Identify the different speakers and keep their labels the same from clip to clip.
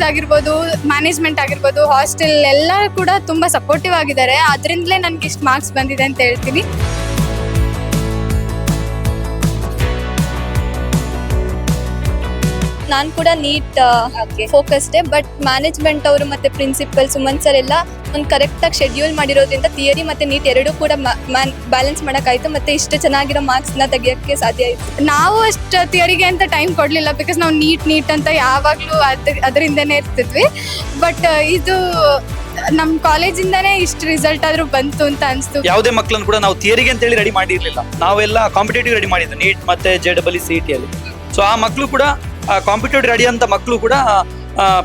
Speaker 1: Faculties ಆಗಿರ್ಬೋದು management ಆಗಿರ್ಬೋದು hostel ಎಲ್ಲ ಕೂಡ ತುಂಬ ಸಪೋರ್ಟಿವ್ ಆಗಿದ್ದಾರೆ. ಅದರಿಂದಲೇ ನನಗೆ ಇಷ್ಟು ಮಾರ್ಕ್ಸ್ ಬಂದಿದೆ ಅಂತ ಹೇಳ್ತೀನಿ.
Speaker 2: ನಾನು ಕೂಡ ನೀಟ್ ಫೋಕಸ್ಡೆ ಬಟ್ ಮ್ಯಾನೇಜ್ಮೆಂಟ್ ಅವರು ಮತ್ತೆ ಪ್ರಿನ್ಸಿಪಲ್ ಸುಮನ್ ಸರ್ ಎಲ್ಲ ಒಂದು ಕರೆಕ್ಟಾಗಿ ಶೆಡ್ಯೂಲ್ ಮಾಡಿರೋದ್ರಿಂದ ಥಿಯರಿ ಮತ್ತೆ ನೀಟ್ ಎರಡೂ ಕೂಡ ಬ್ಯಾಲೆನ್ಸ್ ಮಾಡೋಕ್ಕಾಯ್ತು ಮತ್ತೆ ಇಷ್ಟು ಚೆನ್ನಾಗಿರೋ ಮಾರ್ಕ್ಸ್ನ ತೆಗಿಯೋಕ್ಕೆ ಸಾಧ್ಯ ಆಯಿತು.
Speaker 1: ನಾವು ಅಷ್ಟು ಥಿಯರಿಗೆ ಅಂತ ಟೈಮ್ ಕೊಡಲಿಲ್ಲ ಬಿಕಾಸ್ ನಾವು ನೀಟ್ ನೀಟ್ ಅಂತ ಯಾವಾಗಲೂ ಅದ್ರ ಅದರಿಂದನೇ ಇರ್ತಿದ್ವಿ. ಬಟ್ ಇದು ನಮ್ಮ ಕಾಲೇಜಿಂದನೇ ಇಷ್ಟು ರಿಸಲ್ಟ್ ಆದ್ರೂ ಬಂತು ಅಂತ ಅನ್ಸ್ತು.
Speaker 3: ಯಾವುದೇ ಮಕ್ಕಳನ್ನು ಕೂಡ ನಾವು ಥಿಯರಿಗೆ ಅಂತೇಳಿ ರೆಡಿ ಮಾಡಿರಲಿಲ್ಲ. ನಾವೆಲ್ಲ ಕಾಂಪಿಟೇಟಿವ್ ರೆಡಿ ಮಾಡಿದ್ವಿ ನೀಟ್ ಮತ್ತೆ ಜೆ ಡಬಲ್ ಸಿ ಟಿ ಅಲ್ಲಿ. ಸೊ ಆ ಮಕ್ಕಳು ಕೂಡ ಕಾಂಪಿಟೇಟಿವ್ ರೆಡಿ ಅಂತ ಮಕ್ಕಳು ಕೂಡ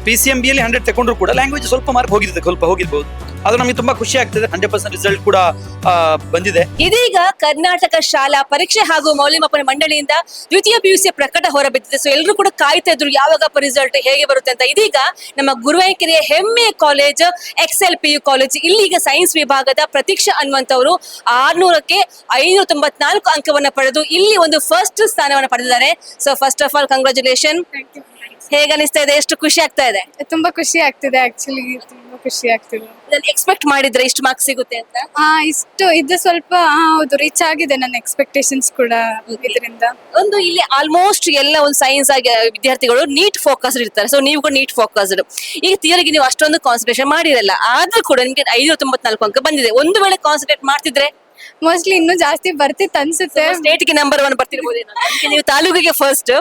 Speaker 3: ಪಿ ಸಿ ಎಂ ಬಿಯಲ್ಲಿ ಹಂಡ್ರೆಡ್ ತಗೊಂಡ್ರು ಕೂಡ ಲ್ಯಾಂಗ್ವೇಜ್ ಸ್ವಲ್ಪ ಮಾರ್ಕ್ ಹೋಗಿದೆ ಸ್ವಲ್ಪ ಹೋಗಿರ್ಬೋದು. ಅದು ನಮಗೆ ತುಂಬಾ ಖುಷಿ ಆಗ್ತದೆ ಹಂಡ್ರೆಡ್ ಪರ್ಸೆಂಟ್ ರಿಸಲ್ಟ್ ಕೂಡ ಬಂದಿದೆ.
Speaker 4: ಇದೀಗ ಕರ್ನಾಟಕ ಶಾಲಾ ಪರೀಕ್ಷೆ ಹಾಗೂ ಮೌಲ್ಯಮಾಪನ ಮಂಡಳಿಯಿಂದ ದ್ವಿತೀಯ ಪಿಯುಸಿ ಪ್ರಕಟ ಹೊರಬಿದ್ದಿದೆ. ಸೊ ಎಲ್ಲರೂ ಕೂಡ ಕಾಯ್ತಾ ಇದ್ರು ಯಾವಾಗ ರಿಸಲ್ಟ್ ಹೇಗೆ ಬರುತ್ತೆ ಅಂತ. ಇದೀಗ ನಮ್ಮ ಗುರುವಾಯಕೆರೆಯ ಹೆಮ್ಮೆ college Excel P U college ಇಲ್ಲಿಗ science ವಿಭಾಗದ ಪ್ರತೀಕ್ಷಾ ಅನ್ವಂತವರು ಆರ್ನೂರಕ್ಕೆ ಐನೂರ ತೊಂಬತ್ನಾಲ್ಕು ಅಂಕವನ್ನು ಪಡೆದು ಇಲ್ಲಿ ಒಂದು ಫಸ್ಟ್ ಸ್ಥಾನವನ್ನು ಪಡೆದಿದ್ದಾರೆ. So first of all congratulation ಹೇಗೆ ಅನಿಸ್ತಾ ಇದೆ? ಎಷ್ಟು ಖುಷಿ ಆಗ್ತಾ ಇದೆ?
Speaker 1: ತುಂಬಾ ಖುಷಿ ಆಗ್ತಿದೆ ಆಕ್ಚುಲಿ ತುಂಬಾ ಖುಷಿ ಆಗ್ತಿದೆ.
Speaker 4: ಎಕ್ಸ್ಪೆಕ್ಟ್ ಮಾಡಿದ್ರೆ ಇಷ್ಟು ಮಾರ್ಕ್ಸ್ ಸಿಗುತ್ತೆ ಅಂತ?
Speaker 1: ಆ, ಇಷ್ಟು ಇದು ಸ್ವಲ್ಪ ಆ, ಹೌದು ರೀಚ್ ಆಗಿದೆ ನನ್ನ ಎಕ್ಸ್ಪೆಕ್ಟೇಷನ್ಸ್ ಕೂಡ ಇದರಿಂದ.
Speaker 4: ಒಂದು ಇಲ್ಲಿ ಆಲ್ಮೋಸ್ಟ್ ಎಲ್ಲ ಒಂದು ಸೈನ್ಸ್ ಆಗಿ ವಿದ್ಯಾರ್ಥಿಗಳು ನೀಟ್ ಫೋಕಸ್ಡ್ ಇರ್ತಾರೆ. ಸೊ ನೀವು ಕೂಡ ನೀಟ್ ಫೋಕಸ್ಡ್ ಈಗ ಥಿಯರಿಗೆ ನೀವು ಅಷ್ಟೊಂದು ಕಾನ್ಸಂಟ್ರೇಷನ್ ಮಾಡಿರಲ್ಲ. ಆದ್ರೂ ಕೂಡ ನಿಮಗೆ ಐನೂರ ತೊಂಬತ್ನಾಲ್ಕು ಅಂಕ ಬಂದಿದೆ. ಒಂದು ವೇಳೆ ಕಾನ್ಸಂಟ್ರೇಟ್ ಮಾಡ್ತಿದ್ರೆ
Speaker 1: ಮೋಸ್ಟ್ಲಿ ಇನ್ನೂ ಜಾಸ್ತಿ ಬರ್ತಿತ್ತು ಅನ್ಸುತ್ತೆ.
Speaker 4: ಸ್ಟೇಟ್ಗೆ ನಂಬರ್ ಒನ್ ಬರ್ತಿರ್ಬೋದು ನೀವು ತಾಲೂಕಿಗೆ ಫಸ್ಟ್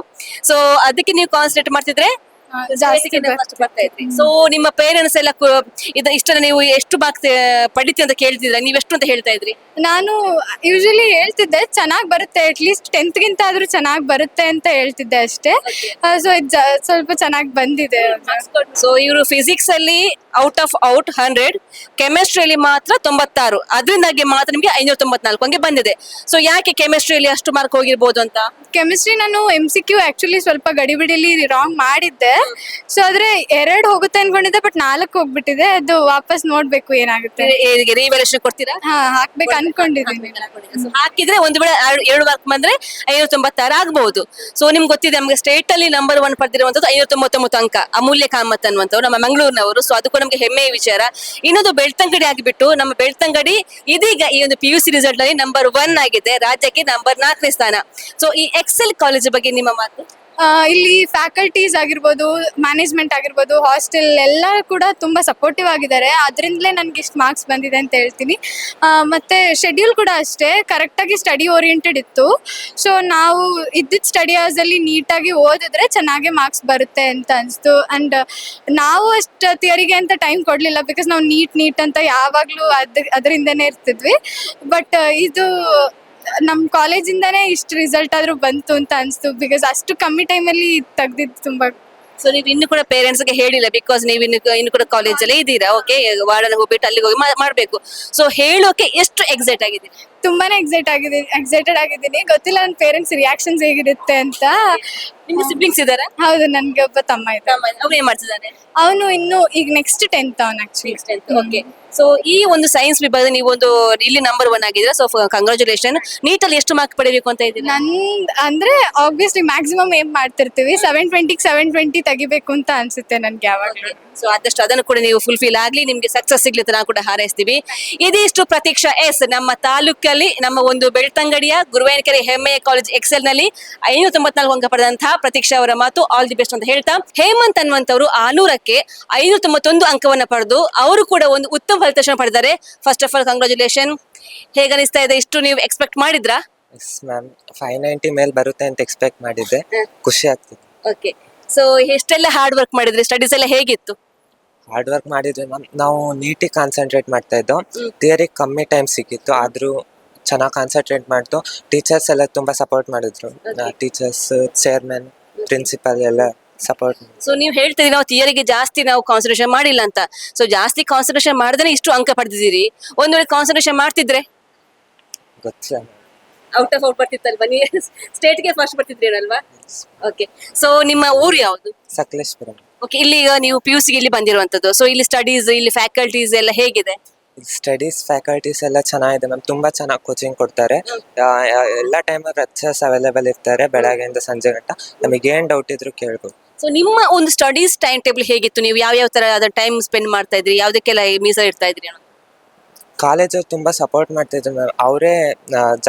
Speaker 4: ಸೊ ಅದಕ್ಕೆ ನೀವು ಕಾನ್ಸಂಟ್ರೇಟ್ ಮಾಡ್ತಿದ್ರೆ
Speaker 1: ಜಾಸ್ತಿ
Speaker 4: ಬರ್ತಾ ಇದ್ರಿ ಸೊ ನಿಮ್ಮ ಪೇರೆಂಟ್ಸ್ ಎಲ್ಲ ಕು- ಇದ ಇಷ್ಟನ್ನ ನೀವು ಎಷ್ಟು ಮಾರ್ಕ್ಸ್ ಪಡಿತಿ ಅಂತ ಕೇಳ್ತಿದ್ರ? ನೀವು ಎಷ್ಟು ಅಂತ ಹೇಳ್ತಾ ಇದ್ರಿ?
Speaker 1: ನಾನು ಯೂಶಲಿ ಹೇಳ್ತಿದ್ದೆ ಚೆನ್ನಾಗಿ ಬರುತ್ತೆ ಅಟ್ಲೀಸ್ಟ್ ಟೆಂತ್ಗಿಂತ ಆದ್ರೂ ಚೆನ್ನಾಗಿ ಬರುತ್ತೆ ಅಂತ ಹೇಳ್ತಿದ್ದೆ ಅಷ್ಟೇ. ಸೊ ಇದು ಸ್ವಲ್ಪ ಚೆನ್ನಾಗಿ ಬಂದಿದೆ
Speaker 4: ಸೊ ಇವರು ಫಿಸಿಕ್ಸ್ ಅಲ್ಲಿ ಔಟ್ ಆಫ್ ಔಟ್ ಹಂಡ್ರೆಡ್ ಕೆಮಿಸ್ಟ್ರಿಯಲ್ಲಿ ಮಾತ್ರ ತೊಂಬತ್ತಾರು. ಅದರಿಂದಾಗಿ ಮಾತ್ರ ನಿಮಗೆ ಐನೂರ ತೊಂಬತ್ನಾಲ್ಕು ಹಂಗೆ ಬಂದಿದೆ. ಸೊ ಯಾಕೆ ಕೆಮಿಸ್ಟ್ರಿಯಲ್ಲಿ ಅಷ್ಟು ಮಾರ್ಕ್ ಹೋಗಿರ್ಬೋದು ಅಂತ?
Speaker 1: ಕೆಮಿಸ್ಟ್ರಿ ನಾನು ಎಂ ಸಿ ಕ್ಯೂ ಆಕ್ಚುಲಿ ಸ್ವಲ್ಪ ಗಡಿಬಿಡಿಲಿ ರಾಂಗ್ ಮಾಡಿದ್ದೆ. ಸೊ ಆದ್ರೆ ಎರಡ್ ಹೋಗುತ್ತೆ ಅನ್ಕೊಂಡಿದ್ದೆ ಬಟ್ ನಾಲ್ಕು ಹೋಗ್ಬಿಟ್ಟಿದೆ. ಅದು ವಾಪಸ್ ನೋಡ್ಬೇಕು ಏನಾಗುತ್ತೆ.
Speaker 4: ರಿವ್ಯಾಲ್ಯೂಷನ್ ಕೊಡ್ತೀರಾ?
Speaker 1: ಹಾ ಹಾಕ್ಬೇಕು ಅನ್ಕೊಂಡಿದ್ದೀನಿ.
Speaker 4: So, ಹಾಕಿದ್ರೆ ಒಂದು ವೇಳೆ ಎರಡು- ವರ್ಕ್ ಮಾರ್ಕ್ ಬಂದ್ರೆ ಐನೂರ ತೊಂಬತ್ತಾರು ಆಗಬಹುದು ಸೊ ನಿಮ್ಗೆ ಗೊತ್ತಿದೆ ನಮಗೆ ಸ್ಟೇಟ್ ಅಲ್ಲಿ ನಂಬರ್ ಒನ್ ಪಡೆದಿರುವಂತದ್ದು ಐನೂರ ತೊಂಬತ್ತೊಂಬತ್ತು ಅಂಕ. ಅಮೂಲ್ಯ ಕಾಮತ್ ಅನ್ನುವಂಥವ್ರು ನಮ್ಮ ಮಂಗಳೂರಿನವರು. ಸೊ ಅದಕ್ಕೂ ನಮ್ಗೆ ಹೆಮ್ಮೆಯ ವಿಚಾರ. ಇನ್ನೊಂದು ಬೆಳ್ತಂಗಡಿ ಆಗಿಬಿಟ್ಟು ನಮ್ಮ ಬೆಳ್ತಂಗಡಿ ಇದೀಗ ಈ ಒಂದು ಪಿ ಯು ಸಿ ರಿಸಲ್ಟ್ ಅಲ್ಲಿ ನಂಬರ್ ಒನ್ ಆಗಿದೆ. ರಾಜ್ಯಕ್ಕೆ ನಂಬರ್ ನಾಲ್ಕನೇ ಸ್ಥಾನ. ಸೊ ಈ ಎಕ್ಸೆಲ್ ಕಾಲೇಜ್ ಬಗ್ಗೆ ನಿಮ್ಮ ಮಾತು?
Speaker 1: ಇಲ್ಲಿ ಫ್ಯಾಕಲ್ಟೀಸ್ ಆಗಿರ್ಬೋದು ಮ್ಯಾನೇಜ್ಮೆಂಟ್ ಆಗಿರ್ಬೋದು ಹಾಸ್ಟೆಲ್ ಎಲ್ಲ ಕೂಡ ತುಂಬ ಸಪೋರ್ಟಿವ್ ಆಗಿದ್ದಾರೆ. ಅದರಿಂದಲೇ ನನಗೆ ಇಷ್ಟು ಮಾರ್ಕ್ಸ್ ಬಂದಿದೆ ಅಂತ ಹೇಳ್ತೀನಿ. ಮತ್ತು ಶೆಡ್ಯೂಲ್ ಕೂಡ ಅಷ್ಟೇ ಕರೆಕ್ಟಾಗಿ ಸ್ಟಡಿ ಓರಿಯೆಂಟೆಡ್ ಇತ್ತು. ಸೊ ನಾವು ಇದ್ದಿದ್ದ ಸ್ಟಡಿ ನೀಟಾಗಿ ಓದಿದ್ರೆ ಚೆನ್ನಾಗಿ ಮಾರ್ಕ್ಸ್ ಬರುತ್ತೆ ಅಂತ ಅನಿಸ್ತು. ಆ್ಯಂಡ್ ನಾವು ಅಷ್ಟು ಥಿಯರಿಗೆ ಅಂತ ಟೈಮ್ ಕೊಡಲಿಲ್ಲ ಬಿಕಾಸ್ ನಾವು ನೀಟ್ ನೀಟ್ ಅಂತ ಯಾವಾಗಲೂ ಅದ್ರ ಅದರಿಂದನೇ ಇರ್ತಿದ್ವಿ. ಬಟ್ ಇದು ನಮ್ಮ ಕಾಲೇಜಿಂದನೇ ಇಷ್ಟು ರಿಸಲ್ಟ್ ಆದರೂ ಬಂತು ಅಂತ ಅನಿಸ್ತು ಬಿಕಾಸ್ ಅಷ್ಟು ಕಮ್ಮಿ ಟೈಮಲ್ಲಿ ತೆಗ್ದಿದ್ದು ತುಂಬ
Speaker 4: ಸೊ ನೀವು ಇನ್ನು ಕೂಡ ಪೇರೆಂಟ್ಸ್ಗೆ ಹೇಳಿಲ್ಲ ಬಿಕಾಸ್ ನೀವು ಇನ್ನು ಇನ್ನು ಕೂಡ ಕಾಲೇಜಲ್ಲೇ ಇದ್ದೀರಾ? ಓಕೆ ವಾರ್ಡನ್ ಹೋಗ್ಬಿಟ್ಟು ಅಲ್ಲಿಗೆ ಹೋಗಿ ಮಾಡಬೇಕು ಮಾಡ್ಬೇಕು. ಸೊ ಹೇಳೋಕೆ ಎಷ್ಟು ಎಕ್ಸೈಟ್ ಆಗಿದ್ದೀರಿ?
Speaker 1: ತುಂಬಾನೇ ಎಕ್ಸೈಟ್ ಆಗಿದೆ ಎಕ್ಸೈಟೆಡ್ ಆಗಿದ್ದೀನಿ. ಗೊತ್ತಿಲ್ಲ ನನ್ನ ಪೇರೆಂಟ್ಸ್ ರಿಯಾಕ್ಷನ್ಸ್ ಹೇಗಿರುತ್ತೆ ಅಂತ.
Speaker 4: ನಿಮ್ಗೆ ಸಿಬ್ಲಿಂಗ್ಸ್ ಇದಾರಾ?
Speaker 1: ಹೌದು ನನಗೆ ಒಬ್ಬ ತಮ್ಮ ಇದೆ
Speaker 4: ಅವ್ರು ಏನ್ ಮಾಡ್ತಿದ್ದಾನೆ
Speaker 1: ಅವನು ಇನ್ನು ಈಗ ನೆಕ್ಸ್ಟ್ ಟೆಂತ್ ಅವನ್ ಆಕ್ಚುಲಿ
Speaker 4: ಓಕೆ ಸೊ ಈ ಒಂದು ಸೈನ್ಸ್ ವಿಭಾಗ ನೀವು ಒಂದು ಇಲ್ಲಿ ನಂಬರ್ ಒನ್ ಆಗಿದ್ರೆ ಸೊ ಕಂಗ್ರಾಚುಲೇಷನ್ ನೀಟಲ್ಲಿ ಎಷ್ಟು ಮಾರ್ಕ್ ಪಡಿಬೇಕು ಅಂತ ಇದ್ದೀನಿ
Speaker 1: ನನ್ ಅಂದ್ರೆ ಆಬ್ವಿಯಸ್ಲಿ ಮ್ಯಾಕ್ಸಿಮಮ್ ಏನ್ ಮಾಡ್ತಿರ್ತೀವಿ? ಸೆವೆನ್ ಟ್ವೆಂಟಿಗೆ ಸೆವೆನ್ ಟ್ವೆಂಟಿ ತೆಗಿಬೇಕು ಅಂತ ಅನ್ಸುತ್ತೆ ನನ್ಗೆ ಯಾವಾಗಲೂ.
Speaker 4: ಸೊ ಆದಷ್ಟು ಅದನ್ನು ಕೂಡ ನೀವು ಫುಲ್ಫಿಲ್ ಆಗ್ಲಿ ನಿಮಗೆ ಸಕ್ಸಸ್ ಸಿಗ್ಲಿ ನಾವು ಕೂಡ ಹಾರೈಸ್ತೀವಿ. ಇದಿಷ್ಟು ಪ್ರತೀಕ್ಷಾ ಎಸ್ ನಮ್ಮ ತಾಲೂಕಲ್ಲಿ ನಮ್ಮ ಒಂದು ಬೆಳ್ತಂಗಡಿಯ ಗುರುವೇನಕೆರೆ ಹೆಮ್ಮೆಯ ಕಾಲೇಜ್ ಎಕ್ಸೆಲ್ನಲ್ಲಿ ಐನೂರ ತೊಂಬತ್ನಾಲ್ಕು ಅಂಕ ಪಡೆದಂತಹ ಪ್ರತೀಕ್ಷಾ ಅವರ ಮಾತು ಆಲ್ ದಿ ಬೆಸ್ಟ್ ಅಂತ ಹೇಳ್ತಾ ಹೇಮಂತ್ ಅನ್ನುವಂಥವ್ರು ಆಲೂರಕ್ಕೆ ಐನೂರ ತೊಂಬತ್ತೊಂದು ಅಂಕವನ್ನ ಪಡೆದು ಅವರು ಕೂಡ ಒಂದು ಉತ್ತಮ ಫಲಿತಾಂಶ ಪಡೆದಾರೆ. ಫಸ್ಟ್ ಆಫ್ ಆಲ್ ಕಂಗ್ರಾಚುಲೇಷನ್ ಹೇಗನಿಸ್ತಾ ಇದೆ? ಇಷ್ಟು ನೀವು ಎಕ್ಸ್ಪೆಕ್ಟ್ ಮಾಡಿದ್ರಾ?
Speaker 5: ಎಸ್ ಮ್ಯಾಮ್ ಫೈವ್ ನೈಂಟಿ ಮೇಲೆ ಬರುತ್ತೆ ಅಂತ ಎಕ್ಸ್ಪೆಕ್ಟ್ ಮಾಡಿದ್ದೆ. ಖುಷಿ ಆಗ್ತಿದೆ.
Speaker 4: ಓಕೆ ಸೊ ಎಷ್ಟೆಲ್ಲ ಹಾರ್ಡ್ ವರ್ಕ್ ಮಾಡಿದ್ರಿ? ಸ್ಟಡೀಸ್ ಎಲ್ಲ ಹೇಗಿತ್ತು?
Speaker 5: ಹಾರ್ಡ್ ವರ್ಕ್ ಮಾಡಿದ್ವಿ ಮ್ಯಾಮ್ ನಾವು ನೀಟಿಗೆ ಕಾನ್ಸಂಟ್ರೇಟ್ ಮಾಡ್ತಾ ಇದ್ದೋ. ಥಿಯರಿ ಕಮ್ಮಿ ಟೈಮ್ ಸಿಕ್ಕಿತ್ತು. ಆದರೂ ಚೆನ್ನಾಗಿ ಕಾನ್ಸಂಟ್ರೇಟ್ ಮಾಡ್ತು ಟೀಚರ್ಸ್ ಎಲ್ಲ ತುಂಬ ಸಪೋರ್ಟ್ ಮಾಡಿದ್ರು. ಟೀಚರ್ಸ್ ಚೇರ್ಮನ್ ಪ್ರಿನ್ಸಿಪಲ್ ಎಲ್ಲ ಸಪೋರ್ಟ್
Speaker 4: ಸೊ ನೀವು ಹೇಳ್ತೀರಿ ನಾವು ಥಿಯರಿಗೆ ಜಾಸ್ತಿ ನಾವು ಕಾನ್ಸಂಟ್ರೇಷನ್ ಮಾಡಿಲ್ಲ ಅಂತ. ಸೊ ಜಾಸ್ತಿ ಕಾನ್ಸಂಟ್ರೇಷನ್ ಮಾಡಿದ್ರೆ ಇಷ್ಟು ಅಂಕ ಪಡೆದಿದ್ದೀರಿ. ಒಂದ್ ವೇಳೆ ಕಾನ್ಸಂಟ್ರೇಷನ್ ಮಾಡ್ತಿದ್ರೆ?
Speaker 5: ಗೊತ್ತಿಲ್ಲ.
Speaker 4: ಔಟ್ ಆಫ್ ಔಟ್ ಬರ್ತಿತ್ತಲ್ವಾ ನೀವು ಸ್ಟೇಟ್ಗೆ ಫಸ್ಟ್ ಬರ್ತಿದ್ರೇನಲ್ವಾ ಓಕೆ ಸೊ ನಿಮ್ಮ ಊರು ಯಾವುದು?
Speaker 5: ಸಕಲೇಶ್ಪುರ.
Speaker 4: ಓಕೆ ಇಲ್ಲಿ ಈಗ ನೀವು ಪಿ ಯು ಸಿಗೆ ಇಲ್ಲಿ ಬಂದಿರುವಂತದ್ದು ಸೊ ಇಲ್ಲಿ ಸ್ಟಡೀಸ್ ಇಲ್ಲಿ ಫ್ಯಾಕಲ್ಟೀಸ್ ಎಲ್ಲ ಹೇಗಿದೆ?
Speaker 5: ಸ್ಟಡೀಸ್ ಫ್ಯಾಕಲ್ಟೀಸ್ ಎಲ್ಲ ಚೆನ್ನಾಗಿದೆ ಮ್ಯಾಮ್ ತುಂಬ ಚೆನ್ನಾಗಿ ಕೋಚಿಂಗ್ ಕೊಡ್ತಾರೆ. ಎಲ್ಲ ಟೈಮ್ ಲೆಕ್ಚರ್ಸ್ ಅವೈಲೇಬಲ್ ಇರ್ತಾರೆ ಬೆಳಗ್ಗೆಯಿಂದ ಸಂಜೆ ಗಂಟ. ನಮಗೆ ಏನು ಡೌಟ್ ಇದ್ರು ಕೇಳ್ಬೋದು.
Speaker 4: ಸೊ ನಿಮ್ಮ ಒಂದು ಸ್ಟಡೀಸ್ ಟೈಮ್ ಟೇಬಲ್ ಹೇಗಿತ್ತು? ನೀವು ಯಾವ ಯಾವ ತರ ಅದ್ರ ಟೈಮ್ ಸ್ಪೆಂಡ್ ಮಾಡ್ತಾ ಇದ್ರಿ? ಯಾವುದಕ್ಕೆಲ್ಲ ಮೀಸಲು ಇರ್ತಾ ಇದ್ರಿ ಅನ್ನೋದು?
Speaker 5: ಕಾಲೇಜವ್ರು ತುಂಬ ಸಪೋರ್ಟ್ ಮಾಡ್ತಿದ್ರು ಮ್ಯಾಮ್ ಅವರೇ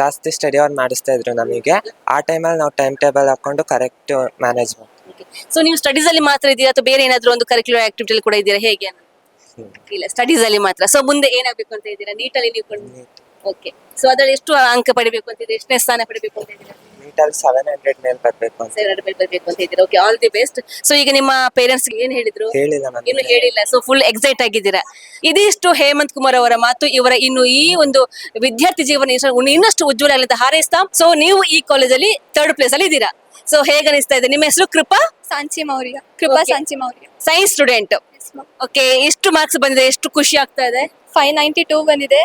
Speaker 5: ಜಾಸ್ತಿ ಸ್ಟಡಿ ಅವ್ರು ಮಾಡಿಸ್ತಾ ಇದ್ರು ನಮಗೆ. ಆ ಟೈಮಲ್ಲಿ ನಾವು ಟೈಮ್ ಟೇಬಲ್ ಹಾಕೊಂಡು ಕರೆಕ್ಟ್ ಮ್ಯಾನೇಜ್ ಮಾಡ್ತೀವಿ
Speaker 4: ಸೊ ನೀವು ಸ್ಟಡೀಸ್ ಅಲ್ಲಿ ಮಾತ್ರ ಇದೀರಾ? ಅಥವಾ ಬೇರೆ ಏನಾದ್ರು ಒಂದು ಕರಿಕ್ಯುಲರ್ ಆಕ್ಟಿವಿಟಿ ಕೂಡ ಇದ್ದೀರಾ ಹೇಗೆ? ಇಲ್ಲ ಸ್ಟಡೀಸ್ ಅಲ್ಲಿ ಮಾತ್ರ. ಸೊ ಮುಂದೆ ಏನಾಗಬೇಕು ಅಂತ ಇದ್ದೀರಾ? ನೀಟಲ್ಲಿ ನೀವು ಓಕೆ ಸೊ ಅದ್ರಲ್ಲಿ ಎಷ್ಟು ಅಂಕ ಪಡಿಬೇಕು ಅಂತ ಇದ್ದೀರಾ? ಎಷ್ಟನೇ ಸ್ಥಾನ ಪಡಿಬೇಕು ಅಂತ ಇದ್ದೀರಾ?
Speaker 5: ನೀಟಲ್ಲಿ ಸೆವೆನ್ ಹಂಡ್ರೆಡ್ ಮೇಲೆ ಬರಬೇಕು ಅಂತ.
Speaker 4: ಸೆವೆನ್ ಹಂಡ್ರೆಡ್ ಬರಬೇಕು ಅಂತ ಇದ್ದೀರಾ? Okay all the best so ಈಗ ನಿಮ್ಮ ಪೇರೆಂಟ್ಸ್ ಏನ್ ಹೇಳಿದ್ರು?
Speaker 5: ಹೇಳಿಲ್ಲ
Speaker 4: ಇನ್ನು ಹೇಳಿಲ್ಲ. ಸೊ ಫುಲ್ ಎಕ್ಸೈಟ್ ಆಗಿದ್ದೀರಾ? ಇದಿಷ್ಟು ಹೇಮಂತ್ ಕುಮಾರ್ ಅವರ ಮಾತು ಇವರ ಇನ್ನು ಈ ಒಂದು ವಿದ್ಯಾರ್ಥಿ ಜೀವನ ಇನ್ನಷ್ಟು ಉಜ್ವಲ ಹಾರೈಸ್ತಾ ಸೊ ನೀವು ಈ ಕಾಲೇಜಲ್ಲಿ ಥರ್ಡ್ ಪ್ಲೇಸ್ ಅಲ್ಲಿ ಇದ್ದೀರಾ? ಸೊ ಹೇಗೆ ಅನಿಸ್ತಾ ಇದೆ? ನಿಮ್ಮ ಹೆಸರು Krupa?
Speaker 2: Sanchi Maurya. Krupa
Speaker 4: Okay.
Speaker 2: Sanchi Maurya.
Speaker 4: Science student okay ಎಷ್ಟು ಮಾರ್ಕ್ಸ್ ಬಂದಿದೆ ಎಷ್ಟು ಖುಷಿ ಆಗ್ತಾ ಇದೆ?
Speaker 2: ಫೈವ್ ನೈಂಟಿ ಟೂ ಬಂದಿದೆ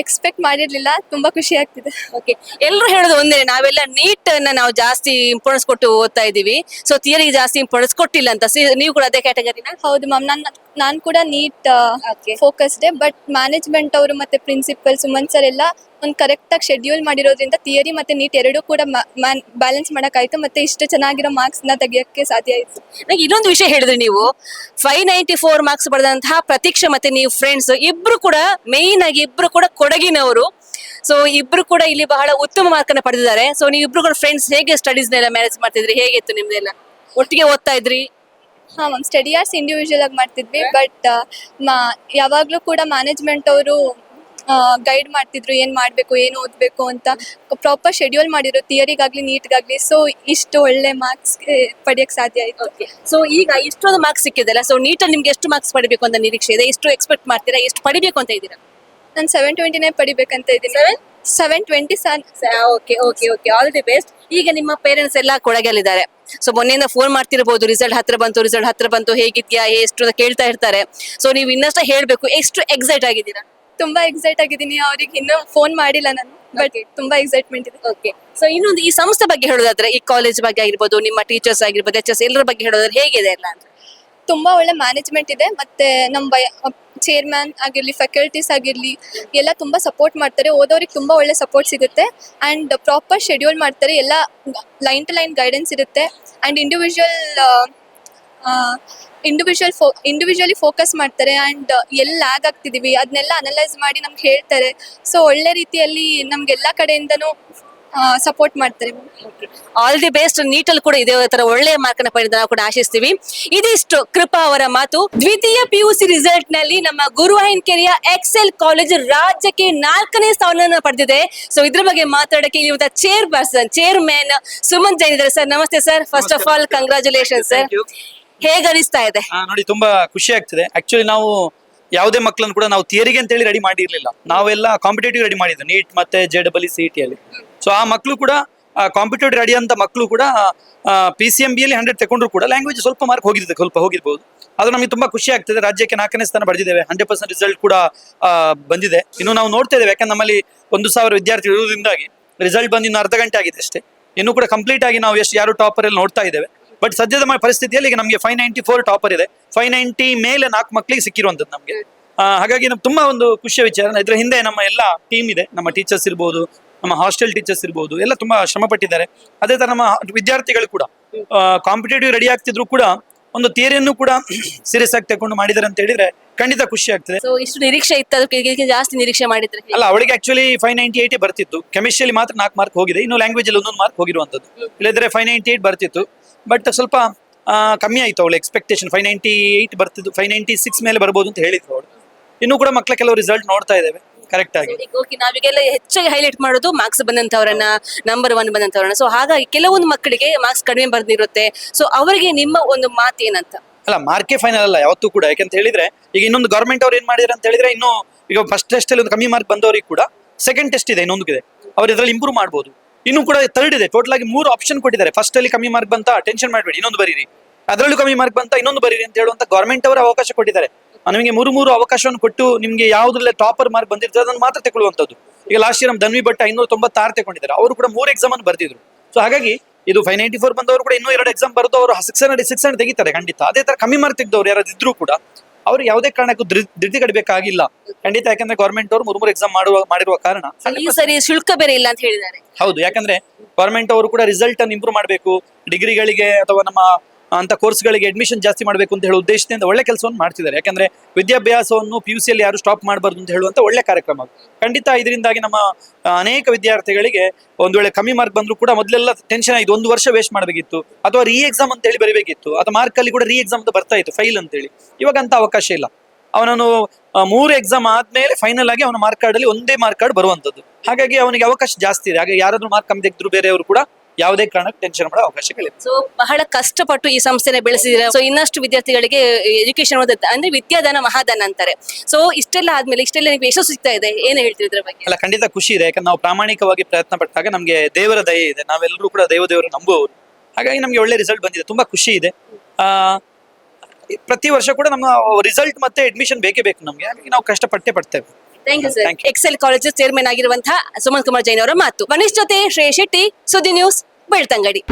Speaker 2: ಎಕ್ಸ್ಪೆಕ್ಟ್ ಮಾಡಿರ್ಲಿಲ್ಲ ತುಂಬಾ ಖುಷಿ ಆಗ್ತಿದೆ.
Speaker 4: ಓಕೆ ಎಲ್ಲರೂ ಹೇಳೋದು ಒಂದೇ ನಾವೆಲ್ಲ ನೀಟ್ ಅನ್ನ ನಾವು ಜಾಸ್ತಿ ಇಂಪಾರ್ಟೆನ್ಸ್ ಕೊಟ್ಟು ಓದ್ತಾ ಇದೀವಿ ಸೊ ಥಿಯರಿ ಜಾಸ್ತಿ ಇಂಪಾರ್ಟೆನ್ಸ್ ಕೊಟ್ಟಿಲ್ಲ ಅಂತ. ನೀವು ಕೂಡ ಅದೇ ಕ್ಯಾಟಗರಿನ
Speaker 2: ಹೌದು ಮ್ಯಾಮ್ ನಾನು ನಾನು ಕೂಡ ನೀಟ್ ಫೋಕಸ್ಡ್ ಬಟ್ ಮ್ಯಾನೇಜ್ಮೆಂಟ್ ಅವರು ಮತ್ತೆ ಪ್ರಿನ್ಸಿಪಲ್ ಸುಮನ್ ಸರ್ ಎಲ್ಲ ಒಂದು ಕರೆಕ್ಟಾಗಿ ಶೆಡ್ಯೂಲ್ ಮಾಡಿರೋದ್ರಿಂದ ಥಿಯರಿ ಮತ್ತೆ ನೀಟ್ ಎರಡೂ ಕೂಡ ಬ್ಯಾಲೆನ್ಸ್ ಮಾಡೋಕ್ಕಾಯ್ತು ಮತ್ತೆ ಇಷ್ಟು ಚೆನ್ನಾಗಿರೋ ಮಾರ್ಕ್ಸ್ನ ತೆಗಿಯೋಕ್ಕೆ ಸಾಧ್ಯ ಆಯಿತು.
Speaker 4: ನಂಗೆ ಇನ್ನೊಂದು ವಿಷಯ ಹೇಳಿದ್ರಿ ನೀವು. ಫೈವ್ ನೈಂಟಿ ಫೋರ್ ಮಾರ್ಕ್ಸ್ ಪಡೆದಂತಹ ಪ್ರತೀಕ್ಷೆ ಮತ್ತೆ ನೀವು ಫ್ರೆಂಡ್ಸ್ ಇಬ್ರು ಕೂಡ ಮೇನ್ ಆಗಿ ಇಬ್ರು ಕೂಡ ಕೊಡಗಿನವರು. ಸೊ ಇಬ್ರು ಕೂಡ ಇಲ್ಲಿ ಬಹಳ ಉತ್ತಮ ಮಾರ್ಕ್ ಅನ್ನ ಪಡೆದಿದ್ದಾರೆ. ಸೊ ನೀವು ಇಬ್ರು ಕೂಡ ಫ್ರೆಂಡ್ಸ್ ಹೇಗೆ ಸ್ಟಡೀಸ್ ನೆಲ್ಲ ಮ್ಯಾನೇಜ್ ಮಾಡ್ತಿದ್ರಿ? ಹೇಗಿತ್ತು ನಿಮ್ದೆಲ್ಲ? ಒಟ್ಟಿಗೆ ಓದ್ತಾ ಇದ್ರಿ?
Speaker 2: ಹಾಂ ಮ್ಯಾಮ್ ಸ್ಟಡಿ ಆರ್ಸ್ ಇಂಡಿವಿಜುವಲ್ ಆಗಿ ಮಾಡ್ತಿದ್ವಿ ಬಟ್ ಮಾ ಯಾವಾಗಲೂ ಕೂಡ ಮ್ಯಾನೇಜ್ಮೆಂಟ್ ಅವರು ಗೈಡ್ ಮಾಡ್ತಿದ್ರು ಏನು ಮಾಡಬೇಕು ಏನು ಓದ್ಬೇಕು ಅಂತ. ಪ್ರಾಪರ್ ಶೆಡ್ಯೂಲ್ ಮಾಡಿದ್ರು ಥಿಯರಿಗಾಗಲಿ ನೀಟ್ಗಾಗಲಿ ಸೊ ಇಷ್ಟು ಒಳ್ಳೆ ಮಾರ್ಕ್ಸ್ ಪಡೆಯೋಕ್ಕೆ ಸಾಧ್ಯ ಆಯಿತು.
Speaker 4: ಸೊ ಈಗ ಇಷ್ಟೊಂದು ಮಾರ್ಕ್ಸ್ ಸಿಕ್ಕಿದೆಲ್ಲ ಸೊ ನೀಟಲ್ಲಿ ನಿಮ್ಗೆ ಎಷ್ಟು ಮಾರ್ಕ್ಸ್ ಪಡಿಬೇಕು ಅಂತ ನಿರೀಕ್ಷೆ ಇದೆ? ಎಷ್ಟು ಎಕ್ಸ್ಪೆಕ್ಟ್ ಮಾಡ್ತೀರಾ ಎಷ್ಟು ಪಡಿಬೇಕು ಅಂತ ಇದ್ದೀರಾ?
Speaker 2: ನಾನು ಸೆವೆನ್ ಟ್ವೆಂಟಿನೇ ಪಡಿಬೇಕಂತ ಇದ್ದೀನಿ. Seven twenty sir
Speaker 4: okay okay okay all the best ಈಗ ನಿಮ್ಮ ಪೇರೆಂಟ್ಸ್ ಎಲ್ಲ ಕೊಡಗಲ್ಲಿದ್ದಾರೆ. ಸೊ ಮೊನ್ನೆಯಿಂದ ಫೋನ್ ಮಾಡ್ತಿರ್ಬೋದು ರಿಸಲ್ಟ್ ಹತ್ರ ಬಂತು ರಿಸಲ್ಟ್ ಹತ್ರ ಬಂತು ಹೇಗಿದ್ಯಾ ಎಷ್ಟು ಅಂತ ಕೇಳ್ತಾ ಇರ್ತಾರೆ. ಸೊ ನೀವು ಇನ್ನಷ್ಟು ಹೇಳಬೇಕು ಎಷ್ಟು ಎಕ್ಸೈಟ್ ಆಗಿದ್ದೀರಾ?
Speaker 2: ತುಂಬಾ ಎಕ್ಸೈಟ್ ಆಗಿದ್ದೀನಿ. ಅವ್ರಿಗೆ ಇನ್ನೂ ಫೋನ್ ಮಾಡಿಲ್ಲ ನಾನು ಬಟ್ ತುಂಬಾ ಎಕ್ಸೈಟ್ಮೆಂಟ್ ಇದೆ.
Speaker 4: ಓಕೆ ಸೊ ಇನ್ನೊಂದು ಈ ಸಂಸ್ಥೆ ಬಗ್ಗೆ ಹೇಳೋದಾದ್ರೆ ಈ ಕಾಲೇಜ್ ಬಗ್ಗೆ ಆಗಿರ್ಬೋದು ನಿಮ್ಮ ಟೀಚರ್ಸ್ ಆಗಿರ್ಬೋದು ಎಚ್ ಎಸ್ ಎಲ್ಲರ ಬಗ್ಗೆ ಹೇಳೋದಾದ್ರೆ ಹೇಗಿದೆ ಎಲ್ಲ? ಅಂತ
Speaker 2: ತುಂಬಾ ಒಳ್ಳೆ ಮ್ಯಾನೇಜ್ಮೆಂಟ್ ಇದೆ ಮತ್ತೆ ನಮ್ಮ ಚೇರ್ಮ್ಯಾನ್ ಆಗಿರಲಿ ಫ್ಯಾಕಲ್ಟೀಸ್ ಆಗಿರಲಿ, ಎಲ್ಲ ತುಂಬ ಸಪೋರ್ಟ್ ಮಾಡ್ತಾರೆ. ಓದೋರಿಗೆ ತುಂಬ ಒಳ್ಳೆ ಸಪೋರ್ಟ್ ಸಿಗುತ್ತೆ. ಆ್ಯಂಡ್ ಪ್ರಾಪರ್ ಶೆಡ್ಯೂಲ್ ಮಾಡ್ತಾರೆ. ಎಲ್ಲ ಲೈನ್ ಟು ಲೈನ್ ಗೈಡೆನ್ಸ್ ಇರುತ್ತೆ. And individual individual fo individually focus ಮಾಡ್ತಾರೆ. ಆ್ಯಂಡ್ ಎಲ್ಲಿ ಲ್ಯಾಗ್ ಆಗ್ತಿದೀವಿ ಅದನ್ನೆಲ್ಲ ಅನಲೈಸ್ ಮಾಡಿ ನಮ್ಗೆ ಹೇಳ್ತಾರೆ. ಸೊ ಒಳ್ಳೆ ರೀತಿಯಲ್ಲಿ ನಮ್ಗೆಲ್ಲ ಕಡೆಯಿಂದನೂ ಸಪೋರ್ಟ್ ಮಾಡ್ತಾರೆ.
Speaker 4: ಆಲ್ ದಿ ಬೆಸ್ಟ್ ನೀಟಲ್ಲಿ ಕೂಡ ಇದೇ. ತರ ಒಳ್ಳೆಯ ಮಾರ್ಕ್ ಅನ್ನ ಪಡೆದ ನಾವು ಕೂಡ ಆಶಿಸ್ತೀವಿ. ಇದಿಷ್ಟು ಕೃಪಾ ಅವರ ಮಾತು. ದ್ವಿತೀಯ ಪಿಯುಸಿ ರಿಸಲ್ಟ್ನಲ್ಲಿ ನಮ್ಮ ಗುರುವಾಯಿನ್ ಕೆರೆಯ ಎಕ್ಸೆಲ್ ಕಾಲೇಜ್ ರಾಜ್ಯಕ್ಕೆ ನಾಲ್ಕನೇ ಸ್ಥಾನವನ್ನು ಪಡೆದಿದೆ. ಸೊ ಇದ್ರ ಬಗ್ಗೆ ಮಾತಾಡಕ್ಕೆ ಇಲ್ಲಿ chair person chairman Suman Jain ಇದ್ದಾರೆ. ಸರ್ ನಮಸ್ತೆ sir first of all congratulation sir
Speaker 3: ಹೇಗನಿಸ್ತಾ
Speaker 4: ಹೇಗೆ ಅನಿಸ್ತಾ ಇದೆ?
Speaker 3: ನೋಡಿ ತುಂಬಾ ಖುಷಿ ಆಗ್ತದೆ. ಆಕ್ಚುಲಿ ನಾವು ಯಾವುದೇ ಮಕ್ಕಳನ್ನು ಕೂಡ ನಾವು ಥಿಯರಿಗೆ ಅಂತೇಳಿ ರೆಡಿ ಮಾಡಿರ್ಲಿಲ್ಲ. ನಾವೆಲ್ಲ ಕಾಂಪಿಟೇಟಿವ್ ರೆಡಿ ಮಾಡಿದ್ದು. ನೀಟ್ ಮತ್ತೆ ಜೆ ಡಬಲ್ ಸಿ ಟಿ ಅಲ್ಲಿ. ಸೊ ಆ ಮಕ್ಕಳು ಕೂಡ ಕಾಂಪಿಟೇಟಿವ್ ರೆಡಿ ಅಂತ ಮಕ್ಕಳು ಕೂಡ ಪಿ ಸಿ ಎಂ ಬಿ ಅಲ್ಲಿ ಹಂಡ್ರೆಡ್ ತಗೊಂಡ್ರು ಕೂಡ ಲ್ಯಾಂಗ್ವೇಜ್ ಸ್ವಲ್ಪ ಮಾರ್ಕ್ ಹೋಗಿರ್ತದೆ ಸ್ವಲ್ಪ ಹೋಗಿರ್ಬೋದು. ಅದು ನಮಗೆ ತುಂಬಾ ಖುಷಿ ಆಗ್ತದೆ. ರಾಜ್ಯಕ್ಕೆ ನಾಲ್ಕನೇ ಸ್ಥಾನ ಪಡೆದಿದ್ದೇವೆ. ಹಂಡ್ರೆಡ್ ಪರ್ಸೆಂಟ್ ರಿಸಲ್ಟ್ ಕೂಡ ಬಂದಿದೆ. ಇನ್ನು ನಾವು ನೋಡ್ತಾ ಇದ್ದೇವೆ. ಯಾಕಂದ್ರೆ ನಮ್ಮಲ್ಲಿ ಒಂದು ಸಾವಿರ ವಿದ್ಯಾರ್ಥಿ ಇರುವುದರಿಂದಾಗಿ ರಿಸಲ್ಟ್ ಬಂದು ಇನ್ನು ಅರ್ಧ ಗಂಟೆ ಆಗಿದೆ ಅಷ್ಟೇ. ಇನ್ನು ಕೂಡ ಕಂಪ್ಲೀಟ್ ಆಗಿ ನಾವು ಎಷ್ಟು ಯಾರು ಟಾಪರ್ ಅಲ್ಲಿ ನೋಡ್ತಾ ಇದ್ದೇವೆ. ಬಟ್ ಸದ್ಯದ ಪರಿಸ್ಥಿತಿಯಲ್ಲಿ ಈಗ ನಮಗೆ ಫೈವ್ ನೈಂಟಿ ಫೋರ್ ಟಾಪರ್ ಇದೆ. ಫೈವ್ ನೈಂಟಿ ಮೇಲೆ ನಾಲ್ಕು ಮಕ್ಕಳಿಗೆ ಸಿಕ್ಕಿರುವಂಥದ್ದು ನಮಗೆ. ಹಾಗಾಗಿ ನಮ್ಗೆ ತುಂಬಾ ಒಂದು ಖುಷಿಯ ವಿಚಾರ. ಇದ್ರ ಹಿಂದೆ ನಮ್ಮ ಎಲ್ಲ ಟೀಮ್ ಇದೆ. ನಮ್ಮ ಟೀಚರ್ಸ್ ಇರ್ಬೋದು ನಮ್ಮ ಹಾಸ್ಟೆಲ್ ಟೀಚರ್ಸ್ ಇರ್ಬೋದು ಎಲ್ಲ ತುಂಬಾ ಶ್ರಮ ಪಟ್ಟಿದ್ದಾರೆ ಅದೇ ತರ ನಮ್ಮ ವಿದ್ಯಾರ್ಥಿಗಳು ಕೂಡ ಕಾಂಪಿಟೇಟಿವ್ ರೆಡಿ ಆಗ್ತಿದ್ರು ಕೂಡ ಒಂದು ಥಿಯರಿಯನ್ನು ಕೂಡ ಸೀರಿಯಸ್ ಆಗಿ ತಗೊಂಡು ಮಾಡಿದ್ದಾರೆ ಅಂತ ಹೇಳಿದ್ರೆ ಖಂಡಿತ ಖುಷಿ ಆಗ್ತದೆ.
Speaker 4: ಸೊ ಇಷ್ಟು ನಿರೀಕ್ಷೆ ಇತ್ತು ಅದಕ್ಕೆ ಜಾಸ್ತಿ ನಿರೀಕ್ಷೆ ಮಾಡಿದ್ರೆ
Speaker 3: ಅಲ್ಲ ಅವಳಿಗೆ ಆಕ್ಚುಲಿ ಫೈವ್ ನೈಂಟಿ ಏಯ್ಟಿ ಬರ್ತಿತ್ತು. ಕೆಮಿಸ್ಟ್ರಿಯಲ್ಲಿ ಮಾತ್ರ ನಾಲ್ಕು ಮಾರ್ಕ್ ಹೋಗಿದೆ ಇನ್ನು ಲ್ಯಾಂಗ್ವೇಜ್ ಅಲ್ಲಿ ಒಂದೊಂದು ಮಾರ್ಕ್ ಹೋಗಿರುವಂತದ್ದು ಇಲ್ಲದ್ರೆ ಫೈವ್ ನೈಂಟಿ ಏಟ್ ಬರ್ತಿತ್ತು. ಬಟ್ ಸ್ವಲ್ಪ ಕಮ್ಮಿ ಆಯ್ತು ಅವಳು ಎಕ್ಸ್ಪೆಕ್ಟೇಷನ್ ಫೈವ್ ನೈಂಟಿ ಏಯ್ಟ್ ಬರ್ತಿದ್ದು ಫೈವ್ ನೈಂಟಿ ಸಿಕ್ಸ್ ಮೇಲೆ ಬರ್ಬೋದು ಅಂತ ಹೇಳಿದ್ರು ಅವಳು. ಇನ್ನು ಕೂಡ ಮಕ್ಕಳ ಕೆಲವು ರಿಸಲ್ಟ್ ನೋಡ್ತಾ ಇದ್ದೇವೆ. ಕರೆಕ್ಟ್ ಆಗಿ.
Speaker 4: ಓಕೆ ನಾವೀಗೆಲ್ಲ ಹೆಚ್ಚಾಗಿ ಹೈಲೈಟ್ ಮಾಡೋದು ಮಾರ್ಕ್ಸ್ ಬಂದಂತವರನ್ನ ನಂಬರ್ ಒನ್ ಬಂದಂತವರನ್ನ ಸೊ ಹಾಗಾಗಿ ಕೆಲವೊಂದು ಮಕ್ಕಳಿಗೆ ಮಾರ್ಕ್ಸ್ ಕಡಿಮೆ ಬರ್ದಿರುತ್ತೆ. ಸೊ ಅವರಿಗೆ ನಿಮ್ಮ ಒಂದು ಮಾತು ಏನಂತ?
Speaker 3: ಅಲ್ಲ ಮಾರ್ಕೆ ಫೈನಲ್ ಅಲ್ಲ ಯಾವತ್ತೂ ಕೂಡ. ಯಾಕಂತ ಹೇಳಿದ್ರೆ ಈಗ ಇನ್ನೊಂದು ಗೌರ್ಮೆಂಟ್ ಅವ್ರು ಏನ್ ಮಾಡಿದ್ರೆ ಅಂತ ಹೇಳಿದ್ರೆ ಇನ್ನು ಈಗ ಫಸ್ಟ್ ಟೆಸ್ಟ್ ಅಲ್ಲಿ ಒಂದು ಕಮ್ಮಿ ಮಾರ್ಕ್ ಬಂದವರಿಗೆ ಕೂಡ ಸೆಕೆಂಡ್ ಟೆಸ್ಟ್ ಇದೆ ಇನ್ನೊಂದು ಇದೆ ಅವ್ರು ಇದರಲ್ಲಿ ಇಂಪ್ರೂವ್ ಮಾಡ್ಬೋದು. ಇನ್ನು ಕೂಡ ತರ್ಡ್ ಇದೆ ಟೋಟಲ್ ಆಗಿ ಮೂರು ಆಪ್ಷನ್ ಕೊಟ್ಟಿದ್ದಾರೆ. ಫಸ್ಟ್ ಅಲ್ಲಿ ಕಮ್ಮಿ ಮಾರ್ಕ್ ಬಂತ ಟೆನ್ಷನ್ ಮಾಡಬೇಡಿ ಇನ್ನೊಂದು ಬರೀರಿ. ಅದರಲ್ಲೂ ಕಮ್ಮಿ ಮಾರ್ಕ್ ಬಂತ ಇನ್ನೊಂದು ಬರೀರಿ ಅಂತ ಹೇಳುವಂತ ಗೌರ್ಮೆಂಟ್ ಅವರು ಅವಕಾಶ ಕೊಟ್ಟಿದ್ದಾರೆ. ನಿಮಗೆ ಮೂರು ಮೂರು ಅವಕಾಶವನ್ನು ಕೊಟ್ಟು ನಿಮಗೆ ಯಾವ್ದ್ರಲ್ಲೇ ಟಾಪರ್ ಮಾರ್ಕ್ ಬಂದಿರ್ತದೆ ಅದನ್ನು ಮಾತ್ರ ತಗೊಳ್ಳುವಂಥದ್ದು. ಈಗ ಲಾಸ್ಟ್ ಇಯರ್ ನಮ್ಮ ಧನ್ವಿ ಭಟ್ ಐನೂರ ತೊಂಬತ್ತಾರು ತಗೊಂಡಿದ್ದಾರೆ. ಅವರು ಕೂಡ ಮೂರು ಎಕ್ಸಾಮ್ ಅನ್ನು ಬರ್ದಿದ್ರು. ಸೊ ಹಾಗಾಗಿ ಇದು ಫೈವ್ ನೈಂಟಿ ಫೋರ್ ಬಂದವರು ಕೂಡ ಇನ್ನೂ ಎರಡು ಎಕ್ಸಾಮ್ ಬರೆದು ಅವರು ಸಿಕ್ಸ್ ಹಂಡ್ರೆಡ್ ಸಿಕ್ಸ್ ಹಂಡ್ರೆಡ್ ತೆಗಿತಾರೆ ಖಂಡಿತ. ಅದೇ ತರ ಕಮ್ಮಿ ಮಾರ್ಕ್ ತೆಗೆದವ್ರು ಯಾರಾದ್ರು ಇದ್ರು ಕೂಡ ಅವ್ರು ಯಾವುದೇ ಕಾರಣಕ್ಕೂ ಧೃತಿ ಕಡಬೇಕಾಗಿಲ್ಲ. ಖಂಡಿತ ಯಾಕಂದ್ರೆ ಗೌರ್ಮೆಂಟ್ ಅವರು ಮೂರು ಮೂರು ಎಕ್ಸಾಮ್ ಮಾಡುವ ಮಾಡಿರುವ ಕಾರಣ
Speaker 4: ಈ ಸರಿ ಶುಲ್ಕ ಬೇರೆ ಇಲ್ಲ ಅಂತ ಹೇಳಿದ್ದಾರೆ.
Speaker 3: ಹೌದು ಯಾಕಂದ್ರೆ ಗೌರ್ಮೆಂಟ್ ಅವರು ಕೂಡ ರಿಸಲ್ಟ್ ಅನ್ನು ಇಂಪ್ರೂವ್ ಮಾಡಬೇಕು. ಡಿಗ್ರಿಗಳಿಗೆ ಅಥವಾ ನಮ್ಮ ಅಂತ ಕೋರ್ಸ್ಗಳಿಗೆ ಅಡ್ಮಿಷನ್ ಜಾಸ್ತಿ ಮಾಡಬೇಕು ಅಂತ ಹೇಳೋ ಉದ್ದೇಶದಿಂದ ಒಳ್ಳೆ ಕೆಲಸವನ್ನು ಮಾಡ್ತಿದ್ದಾರೆ. ಯಾಕಂದ್ರೆ ವಿದ್ಯಾಭ್ಯಾಸವನ್ನು ಪಿ ಯು ಸಿಯಲ್ಲಿ ಯಾರು ಸ್ಟಾಪ್ ಮಾಡಬಾರ್ದು ಅಂತ ಹೇಳುವಂತ ಒಳ್ಳೆ ಕಾರ್ಯಕ್ರಮ. ಖಂಡಿತ ಇದರಿಂದಾಗಿ ನಮ್ಮ ಅನೇಕ ವಿದ್ಯಾರ್ಥಿಗಳಿಗೆ ಒಂದು ವೇಳೆ ಕಮ್ಮಿ ಮಾರ್ಕ್ ಬಂದ್ರು ಕೂಡ ಮೊದಲೆಲ್ಲ ಟೆನ್ಷನ್ ಆಯ್ತು. ಒಂದು ವರ್ಷ ವೇಸ್ಟ್ ಮಾಡಬೇಕಿತ್ತು. ಅಥವಾ ರೀ ಎಕ್ಸಾಮ್ ಅಂತ ಹೇಳಿ ಬರಬೇಕಿತ್ತು. ಅಥವಾ ಮಾರ್ಕ್ ಅಲ್ಲಿ ಕೂಡ ರೀ ಎಕ್ಸಾಮ್ ಅಂತ ಬರ್ತಾ ಇತ್ತು ಫೈಲ್ ಅಂತ ಹೇಳಿ. ಇವಾಗ ಅಂತ ಅವಕಾಶ ಇಲ್ಲ. ಅವನನ್ನು ಮೂರು ಎಕ್ಸಾಮ್ ಆದ್ಮೇಲೆ ಫೈನಲ್ ಆಗಿ ಅವನ ಮಾರ್ಕ್ ಕಾರ್ಡ್ ಅಲ್ಲಿ ಒಂದೇ ಮಾರ್ಕ್ ಕಾರ್ಡ್ ಬರುವಂತದ್ದು. ಹಾಗಾಗಿ ಅವನಿಗೆ ಅವಕಾಶ ಜಾಸ್ತಿ ಇದೆ. ಹಾಗೆ ಯಾರಾದ್ರೂ ಮಾರ್ಕ್ ಕಮ್ಮಿ ತೆಗೆದ್ರು ಬೇರೆಯವರು ಕೂಡ ಯಾವುದೇ ಕಾರಣಕ್ಕೆ ಟೆನ್ಷನ್ ಮಾಡೋ ಅವಕಾಶಗಳಿಲ್ಲ.
Speaker 4: ಸೊ ಬಹಳ ಕಷ್ಟಪಟ್ಟು ಈ ಸಂಸ್ಥೆನ ಬೆಳೆಸಿದ್ರೆ ಸೊ ಇನ್ನಷ್ಟು ವಿದ್ಯಾರ್ಥಿಗಳಿಗೆ ಎಜುಕೇಶನ್ ಅಂದ್ರೆ ವಿದ್ಯಾದಾನ ಮಹಾದಾನ ಅಂತಾರೆ. ಸೊ ಇಷ್ಟೆಲ್ಲ ಆದ್ಮೇಲೆ ಇಷ್ಟೆಲ್ಲ ನಿಮ್ಗೆ ಯಶಸ್ಸು ಸಿಗ್ತಾ ಇದೆ. ಏನ್ ಹೇಳ್ತೀರಿ ಇದ್ರ ಬಗ್ಗೆ?
Speaker 3: ಅಲ್ಲ ಖಂಡಿತ ಖುಷಿ ಇದೆ. ಯಾಕಂದ್ರೆ ನಾವು ಪ್ರಾಮಾಣಿಕವಾಗಿ ಪ್ರಯತ್ನ ಪಟ್ಟಾಗ ನಮಗೆ ದೇವರ ದಯೆ ಇದೆ. ನಾವೆಲ್ಲರೂ ಕೂಡ ದೇವ ದೇವರು ನಂಬುವವರು. ಹಾಗಾಗಿ ನಮಗೆ ಒಳ್ಳೆ ರಿಸಲ್ಟ್ ಬಂದಿದೆ. ತುಂಬಾ ಖುಷಿ ಇದೆ. ಆ ಪ್ರತಿ ವರ್ಷ ಕೂಡ ನಮ್ಮ ರಿಸಲ್ಟ್ ಮತ್ತೆ ಅಡ್ಮಿಷನ್ ಬೇಕೇ ಬೇಕು ನಮಗೆ. ಹಾಗಾಗಿ ನಾವು ಕಷ್ಟಪಟ್ಟೆ ಪಡ್ತೇವೆ.
Speaker 4: Thank you sir. Excel college chairman ಆಗಿರುವಂತಹ ಸುಮನ್ ಕುಮಾರ್ ಜೈನ್ ಅವರ ಮಾತು. ಮನೀಶ್ ಜೊತೆ ಶ್ರೇಯ ಶೆಟ್ಟಿ ಸುದ್ದಿ ನ್ಯೂಸ್ ಬೆಳ್ತಂಗಡಿ.